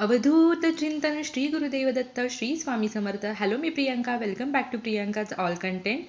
अवधूत चिंतन श्री गुरुदेव दत्त श्री स्वामी समर्थ. हॅलो मी Priyanka. Welcome back to प्रियांकाच ऑल कंटेंट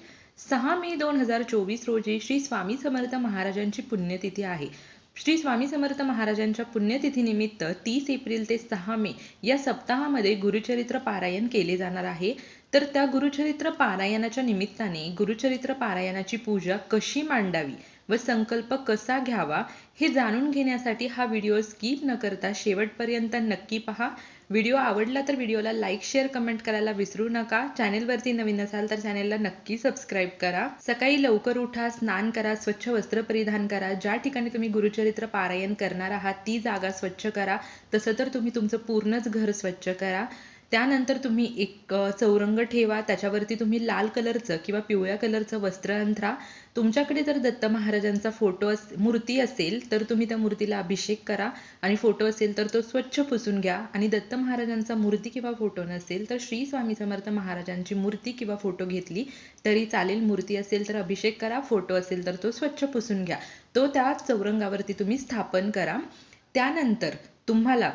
सहा मे दोन हजार चोवीस रोजी श्री स्वामी समर्थ महाराजांची पुण्यतिथी आहे. श्री स्वामी समर्थ महाराजांच्या पुण्यतिथीनिमित्त तीस एप्रिल ते सहा मे या सप्ताहामध्ये गुरुचरित्र पारायण केले जाणार आहे. तर त्या गुरुचरित्र पारायणाच्या निमित्ताने गुरुचरित्र पारायणाची पूजा कशी मांडावी? व संकल्प कसा घ्यावा हे जाणून घेण्यासाठी हा व्हिडिओ स्किप न करता शेवटपर्यंत नक्की पहा. व्हिडिओ आवडला तर व्हिडिओला लाईक शेअर कमेंट करायला विसरू नका. चॅनेलवरती नवीन असाल तर चॅनेलला नक्की सबस्क्राईब करा. सकाळी लवकर उठा स्नान करा स्वच्छ वस्त्र परिधान करा. ज्या ठिकाणी तुम्ही गुरुचरित्र पारायण करणार आहात ती जागा स्वच्छ करा. तसं तर तुम्ही तुमचं पूर्णच घर स्वच्छ करा. त्यानंतर तुम्ही एक चौरंग ठेवा त्याच्यावरती तुम्ही लाल कलरचं किंवा पिवळ्या कलरचं वस्त्र अंथरा तुमच्याकडे जर दत्त महाराजांचा फोटो अस मूर्ती असेल तर तुम्ही त्या मूर्तीला अभिषेक करा. आणि फोटो असेल तर तो स्वच्छ पुसून घ्या. आणि दत्त महाराजांचा मूर्ती किंवा फोटो नसेल तर श्री स्वामी समर्थ महाराजांची मूर्ती किंवा फोटो घेतली तरी चालेल. मूर्ती असेल तर अभिषेक करा फोटो असेल तर तो स्वच्छ पुसून घ्या. तो त्या चौरंगावरती तुम्ही स्थापन करा. त्यानंतर तुम्हाला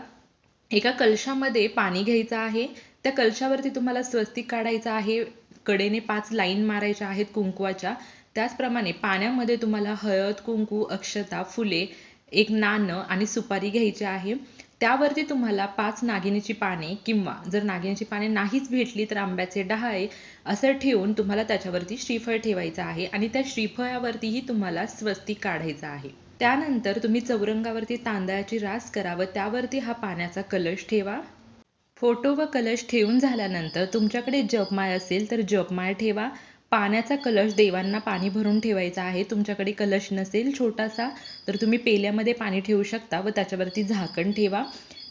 एका कलशामध्ये पाणी घ्यायचं आहे. त्या कलशावरती तुम्हाला स्वस्तिक काढायचं आहे. कडेने पाच लाईन मारायच्या आहेत कुंकवाच्या. त्याचप्रमाणे पाण्यामध्ये तुम्हाला हळद कुंकू अक्षता फुले एक नाणं आणि सुपारी घ्यायची आहे. त्यावरती तुम्हाला पाच नागिनीची पाने किंवा जर नागिनीची पाने नाहीच भेटली तर आंब्याचे डहाळे असं ठेवून तुम्हाला त्याच्यावरती श्रीफळ ठेवायचं आहे आणि त्या श्रीफळावरतीही तुम्हाला स्वस्तिक काढायचं आहे. त्यानंतर तुम्ही चौरंगावरती तांदळाची रास करा व त्यावरती हा पाण्याचा कलश ठेवा. फोटो व कलश ठेवून झाल्यानंतर तुमच्याकडे जपमाळ असेल तर जपमाळ ठेवा. पाण्याचा कलश देवांना पाणी भरून ठेवायचा आहे तुमच्याकडे कलश नसेल छोटासा तर तुम्ही पेल्यामध्ये पाणी ठेवू शकता व त्याच्यावरती झाकण ठेवा.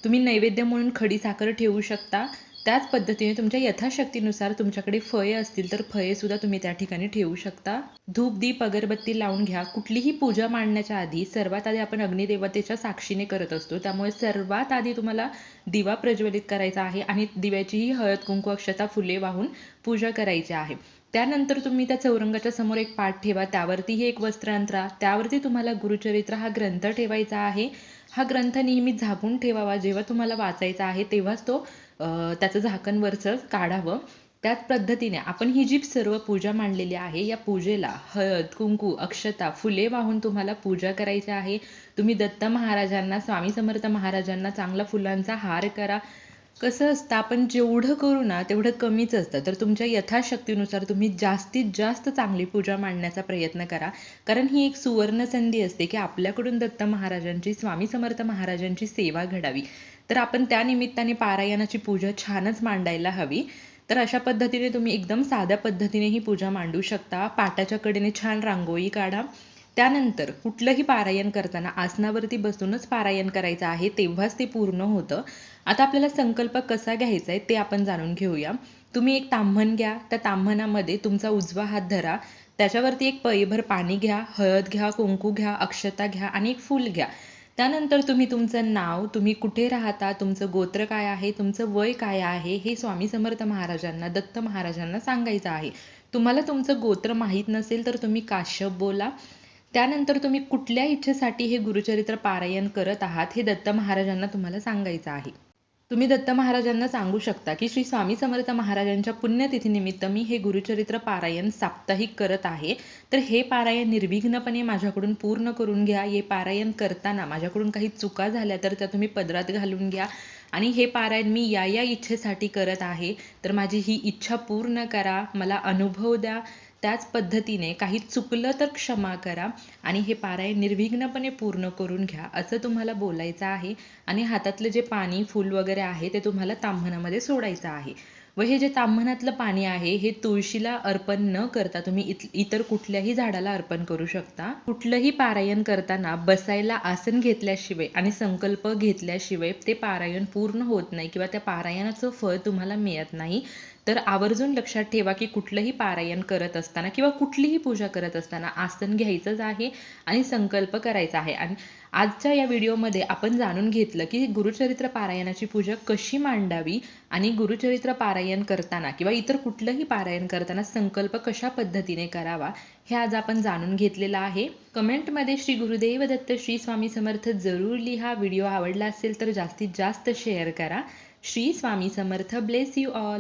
तुम्ही नैवेद्य म्हणून खडी साखर ठेवू शकता. त्याच पद्धतीने तुमच्या यथाशक्तीनुसार तुमच्याकडे फळे असतील तर फळे सुद्धा तुम्ही त्या ठिकाणी ठेवू शकता. धूप दीप अगरबत्ती लावून घ्या. कुठलीही पूजा मांडण्याच्या आधी सर्वात आधी आपण अग्निदेवतेच्या साक्षीने करत असतो. त्यामुळे सर्वात आधी तुम्हाला दिवा प्रज्वलित करायचा आहे आणि दिव्याचीही हळद कुंकू अक्षता फुले वाहून पूजा करायची आहे. त्यानंतर तुम्ही त्या चौरंगाच्या समोर एक पाठ ठेवा. त्यावरतीही एक वस्त्र अंतरा त्यावरती तुम्हाला गुरुचरित्र हा ग्रंथ ठेवायचा आहे. हा ग्रंथ नेहमी झाकून ठेवावा. जेव्हा तुम्हाला वाचायचा आहे तेव्हाच तो त्याचं झाकण वरचं काढावं. त्याच पद्धतीने आपण ही जी सर्व पूजा मांडलेली आहे या पूजेला हळद कुंकू अक्षता फुले वाहून तुम्हाला पूजा करायची आहे. तुम्ही दत्त महाराजांना स्वामी समर्थ महाराजांना चांगला फुलांचा हार करा. कसं असतं आपण जेवढं करू ना तेवढं कमीच असतं. तर तुमच्या यथाशक्तीनुसार तुम्ही जास्तीत जास्त चांगली पूजा मांडण्याचा प्रयत्न करा. कारण ही एक सुवर्ण संधी असते की आपल्याकडून दत्त महाराजांची स्वामी समर्थ महाराजांची सेवा घडावी. तर आपण त्या निमित्ताने पारायणाची पूजा छानच मांडायला हवी. तर अशा पद्धतीने तुम्ही एकदम साध्या पद्धतीने ही पूजा मांडू शकता. पाटाच्या कडेने छान रांगोळी काढा. त्यानंतर कुठलंही पारायण करताना आसनावरती बसूनच पारायण करायचं आहे तेव्हाच ते पूर्ण होतं. आता आपल्याला संकल्प कसा घ्यायचा आहे ते आपण जाणून घेऊया. तुम्ही एक ताम्हण घ्या त्या ताम्हणामध्ये तुमचा उजवा हात धरा. त्याच्यावरती एक पळीभर पाणी घ्या हळद घ्या कुंकू घ्या अक्षता घ्या आणि एक फूल घ्या. त्यानंतर तुम्ही तुमचं नाव तुम्ही कुठे राहता तुमचं गोत्र काय आहे तुमचं वय काय आहे हे स्वामी समर्थ महाराजांना दत्त महाराजांना सांगायचं आहे. तुम्हाला तुमचं गोत्र माहीत नसेल तर तुम्ही काश्यप बोला. त्यानंतर तुम्ही कुठल्या इच्छेसाठी हे गुरुचरित्र पारायण करत आहात हे दत्त महाराजांना तुम्हाला सांगायचं आहे. तुम्ही दत्त महाराजांना सांगू शकता की श्री स्वामी समर्थ महाराजांच्या पुण्यतिथीनिमित्त मी हे गुरुचरित्र पारायण साप्ताहिक करत आहे. तर हे पारायण निर्विघ्नपणे माझ्याकडून पूर्ण करून घ्या. हे पारायण करताना माझ्याकडून काही चुका झाल्या तर त्या तुम्ही पदरात घालून घ्या. आणि हे पारायण मी या या इच्छेसाठी करत आहे. तर माझी ही इच्छा पूर्ण करा. मला अनुभव द्या. त्याच पद्धतीने काही चुकलं तर क्षमा करा आणि हे पारायण निर्विघ्नपणे पूर्ण करून घ्या असं तुम्हाला बोलायचं आहे आणि हातातलं जे पाणी फूल वगैरे आहे ते तुम्हाला ताम्हणामध्ये सोडायचं आहे. व हे जे ताम्हणातलं पाणी आहे हे तुळशीला अर्पण न करता तुम्ही इतर कुठल्याही झाडाला अर्पण करू शकता. कुठलंही पारायण करताना बसायला आसन घेतल्याशिवाय आणि संकल्प घेतल्याशिवाय ते पारायण पूर्ण होत नाही किंवा त्या पारायणाचं फळ तुम्हाला मिळत नाही. तर आवर्जून लक्षात ठेवा की कुठलंही पारायण करत असताना किंवा कुठलीही पूजा करत असताना आसन घ्यायचंच आहे आणि संकल्प करायचा आहे. आणि आजच्या या व्हिडिओमध्ये आपण जाणून घेतलं की गुरुचरित्र पारायणाची पूजा कशी मांडावी आणि गुरुचरित्र पारायण करताना किंवा इतर कुठलंही पारायण करताना संकल्प कशा पद्धतीने करावा हे आज आपण जाणून घेतलेलं आहे. कमेंटमध्ये श्री गुरुदेव दत्त श्री स्वामी समर्थ जरूर लिहा. व्हिडिओ आवडला असेल तर जास्तीत जास्त शेअर करा. Shri Swami Samarth bless you all.